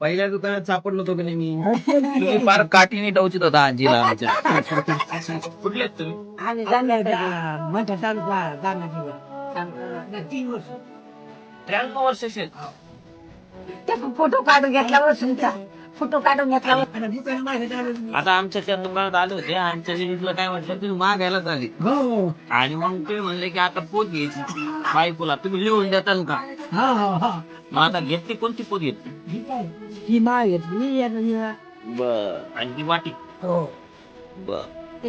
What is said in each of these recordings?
पहिल्या दुकानात सापडलो होतो की नाही मी? तुम्ही फार काठीने टवचित होता आजीला आमच्या. कुठले आहेत तुम्ही? तालुका तीन वर्ष. त्र्याण्णव वर्षाचे फोटो काढून घेतल्यावर तुमचा फोटो काढून चालू आता आमच्या त्या दुकानात आले होते. आमच्या जिल्ह्यातलं काय म्हटलं तुम्ही मागायला आले हो. आणि मग ते म्हणले की आता पोत घ्यायची. बायकोला तुम्ही लिहून देताल का? हा हा हा. मग आता घेतली कोणती पोत घेतली? ही काय? ही माळ घेतली बर. आणि ती वाटी? हो. बर.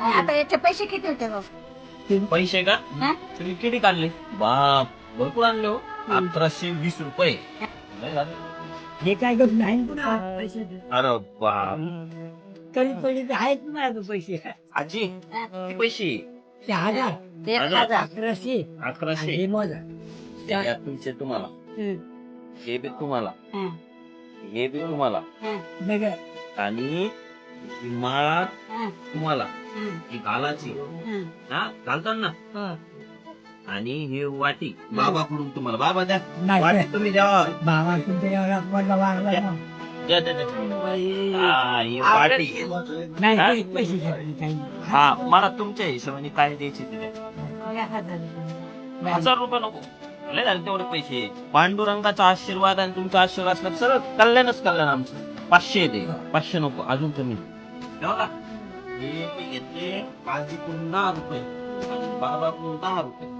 आता याचे पैसे किती होते पैसे का? हा? तुम्ही किती काढले? बाप भरपूर आणले हो. अठराशे वीस रुपये. हे काय करत नाही पैसे. अरे बाप कमी पडले तर आहेत ना माझ्याकडे पैसे आजी किती पैसे ते हजार. हजार अकराशे अकराशे हे मोजा त्या- तुमचे तुम्हाला. हे बी तुम्हाला हं. हे बी तुम्हाला नगर आणि ही माळा हं. तुम्हाला हं. ही घालाची हं. हा घालतात ना हा. आणि हे वाटी. बाबाकडून तुम्हाला. बाबा द्या. नाही वाटी तुम्ही द्या. बाबा तुमच्या एवढा मोठा वागला ना. द्या द्या द्या. हा, ही वाटी. नाही हा? काही पैसे काही हा मला तुमच्या हिशोबाने काय द्यायचे ते द्या. एक हजार. रुपये. नको. लय झाले तेवढे पैसे. पांडुरंगाचा आशीर्वाद आणि तुमचा आशीर्वाद असला तर सरळ कल्याणच कल्याण आमचं. पाचशे दे. पाचशे नको. अजून कमी. हे हे मी घेतले. आजीकडून दहा रुपये. आणि बाबाकडून दहा रुपये.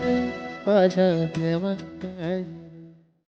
याचं कोण ठेवणार काय